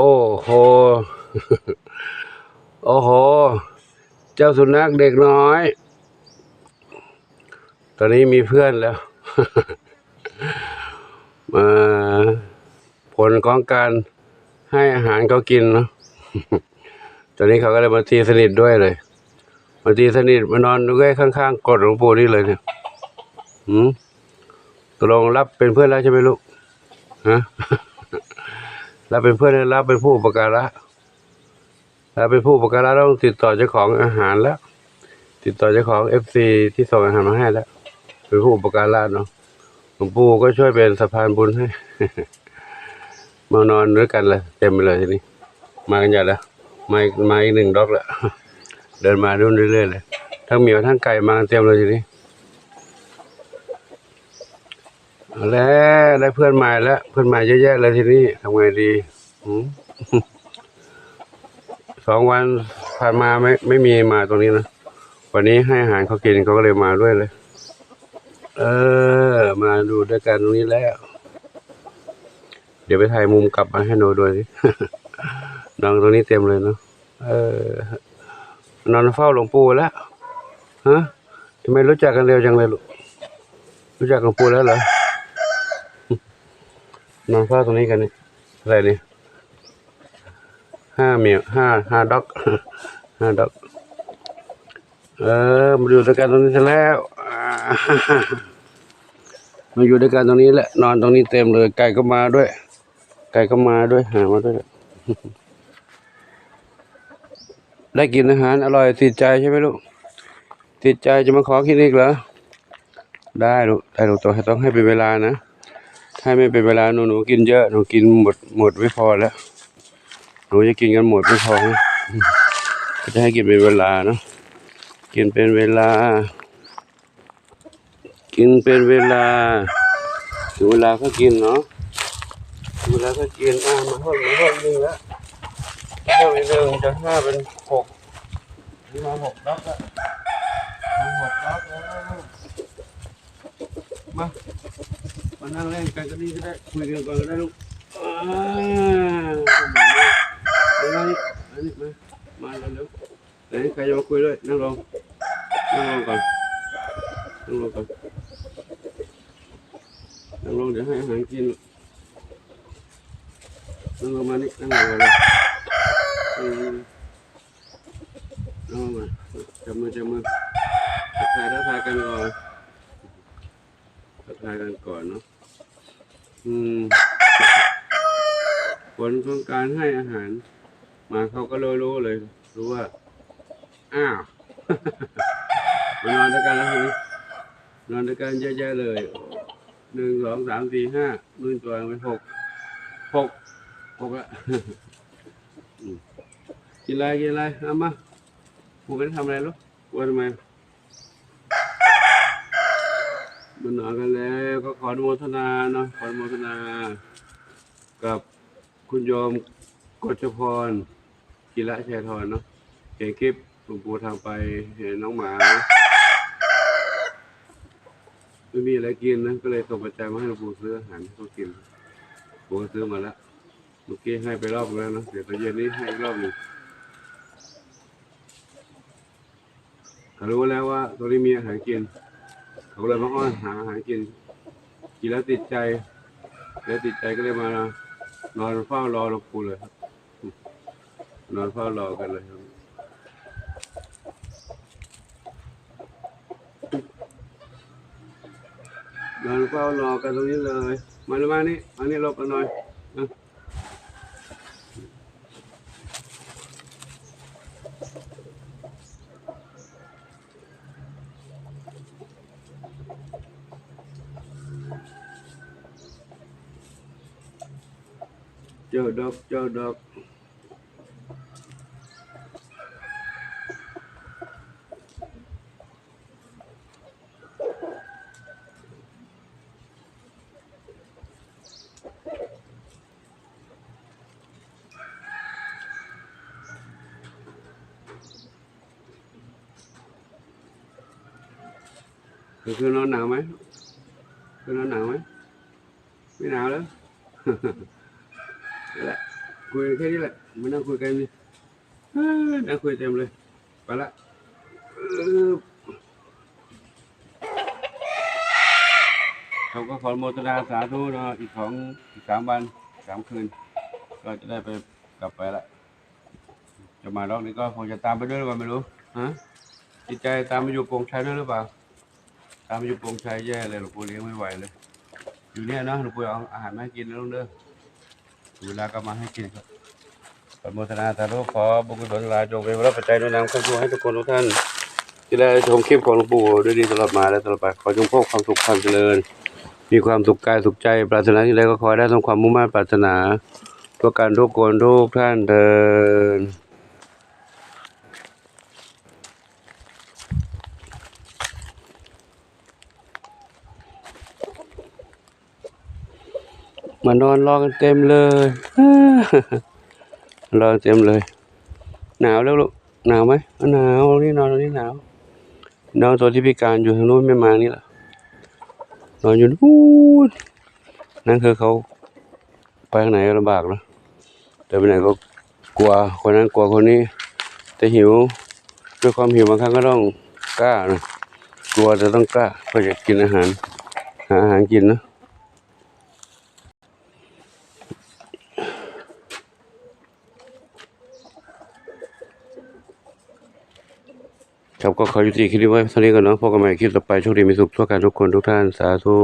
โอ้โห โอ้โห เจ้าสุนัขเด็กน้อย ตอนนี้มีเพื่อนแล้ว มาผลของการให้อาหารเขากินเนาะ ตอนนี้เขาก็เลยมาตีสนิทด้วยเลยมาตีสนิทมานอนด้วยข้างๆกดหลวงปู่นี่เลยเนี่ยหืมตกลงรับเป็นเพื่อนแล้วใช่ไหมลูก ฮะ รับเป็นเพื่อนหรือรับเป็นผู้อุปการะรับเป็นผู้อุปการะต้องติดต่อเจ้าของอาหารแล้ว ติดต่อเจ้าของเอฟซีที่ส่งอาหารมาให้แล้วเป็นผู้อุปการะเนาะหลวงปู่ก็ช่วยเป็นสะพานบุญให้มานอนด้วยกันเลยเต็มไปเลยทีนี้ มากันใหญ่แล้วมาอีกมาอีกหนึ่งด็อกแล้วเดินมารุ่นเรื่อยๆเลยทั้งเหมียวทั้งไก่มากเต็มเลยทีนี้ เอาแล้วได้เพื่อนใหม่แล้วเพื่อนใหม่เยอะแยะเลยทีนี้ทำไงดีสองวันผ่านมาไม่ไม่มีมาตรงนี้นะวันนี้ให้อาหารเขากินเขาก็เลยมาด้วยเลย เออ มาดูด้วยกันตรงนี้แล้ว เดี๋ยวไปถ่ายมุมกลับมาให้หนูด้วยสินอนตรงนี้เต็มเลยเนาะเออนอนเฝ้าหลวงปู่แล้วฮะทำไมรู้จักกันเร็วจังเลยลูกรู้จักหลวงปู่แล้วเหรอ นอนเฝ้าตรงนี้กันนี่อะไรนี่ห้าเมียวห้าห้าด็อกห้าด็อก เออมาอยู่ด้วยกันตรงนี้ซะแล้วมาอยู่ด้วยกันตรงนี้แหละ นอนตรงนี้เต็มเลย ไก่ก็มาด้วย ไก่ก็มาด้วยหามาด้วย ได้กินอาหาร อร่อยติดใจใช่ไหมลูก ติดใจจะมาขอกินอีกเหรอ ได้ลูกแต่ลูกต้องให้ต้องให้เป็นเวลานะ ถ้าไม่เป็นเวลาหนูหนูกินเยอะหนูกินหมดหมดไม่พอแล้วหนูจะกินกันหมดไม่พอนะก็จะให้กินเป็นเวลาเนาะกินเป็นเวลา กินเป็นเวลาถึงเวลาก็กินเนาะถึงเวลาก็กินอะมาห้องมาห้องนึงแล้วห้องหนึ่งจะห้าเป็นหกนี่มาหกด็อกแล้วมาหกด็อกแล้วมา นั่งเล่นกันก็นี่ก็ได้คุยกันก่อนก็ได้ลูกอ่ามานี่มานี่มามาเร็วๆไหนใครจะมาคุยด้วยนั่งลงนั่งลงก่อนนั่งลงก่อนนั่งลงเดี๋ยวให้อาหารกินนั่งลงมานี่นั่งลงมาเลยนั่งลงมาจับมือจับมือทักทายทักทายกันก่อนทักทายกันก่อนเนาะอืม ผลของการให้อาหาร มาเขาก็รู้รู้เลย รู้ว่า อ้าวมานอนด้วยกันแล้วนนอนด้วยกันเยอะแยะเลยหนึ่งสองสามสี่ห้านึ่งตัวไปหกหกหกละอืมกินอะไรกินอะไรเอามากูไม่ได้ทำอะไรลูกกลัวทำไมมันนอนกันแล้วก็ขออนุโมทนาเนาะขออนุโมทนากับ คุณโยมกฎจพรกิระชัยทรเนาะเห็นคลิปหลวงปู่ทางไปเห็นน้องหมาไม่มีอะไรกินนะก็เลยส่งปัจจัยมาให้หลวงปู่ซื้ออาหารให้เขากินผมก็ซื้อมาแล้วเมื่อกี้ให้ไปรอบแล้วนะเดี๋ยวตอนเย็นนี้ให้อีกรอบหนึ่งเขารู้แล้วว่าตัวนี้มีอาหารกิน เขาเลยมาอ้อนหาอาหารกินกินแล้วติดใจ แล้วติดใจก็เลยมา นอนเฝ้ารอหลวงปู่เลยครับ นอนเฝ้ารอกันเลยครับนอนเฝ้ารอกันตรงนี้เลย มาเลยมานี่มานี่หลบกันหน่อย นะเจ้าดอกเจ้าดอกคือคือ นอนหนาวไหมคือนอนหนาวไหมไม่แหละคุยแค่นี้แหละมานั่งคุยกันนี่นั่งคุยเต็มเลยไปละเขาก็ขอโมทนาสาธุเนาะอีกของอีกสามวันสามคืน ก็จะได้ไปกลับไปละจะมารอบนี้ก็คงจะตามไปด้วยหรือเปล่าไม่รู้ฮะจิตใจตามไปอยู่โปร่งชัยด้วยหรือเปล่าตามไปอยู่โปร่งชัยแย่เลยหลวงปู่เลี้ยงไม่ไหวเลย อยู่เนี่ยเนาะหลวงปู่เอาอาหารมาให้กินนะลุงเด้อ เวลาก็มาให้กินครับขออนุโมทนาสาธุขอบุญกุศลลาจงเป็นพระปัจจัยแนนำข้ามสุขให้ทุกคนทุกท่านที่ได้ชมคลิปของหลวงปู่ด้วยดีตลอดมาและตลอดไปขอจงพบความสุขความเจริญ มีความสุขกายสุขใจปรารถนาที่ใดก็ขอให้ได้สมความมุ่งมั่นปรารถนาตัวการทุกคนทุกท่านเดิน มานอนรอกันเต็มเลยรอเต็มเลย หนาวแล้วลูกหนาวไหมหนาวนี่นอนตรงนี้หนาวน้องตัวที่พิการอยู่ทางนู้นไม่มานี่หรอนอนอยู่นู้นนั่นคือเขาไปทางไหนก็ลำบากนะเดินไปไหนก็กลัวคนนั้นกลัวคนนี้แต่หิวด้วยความหิวบางครั้งก็ต้องกล้านะกลัวแต่ต้องกล้าเพื่อจะกินอาหาร หาอาหารกินนะ ครับก็ขอยุติคลิปนี้ไว้เท่านี้ก่อนเนาะพบกันใหม่คลิปต่อไปโชคดีมีสุขทั่วกันทุกคนทุกท่านสาธุ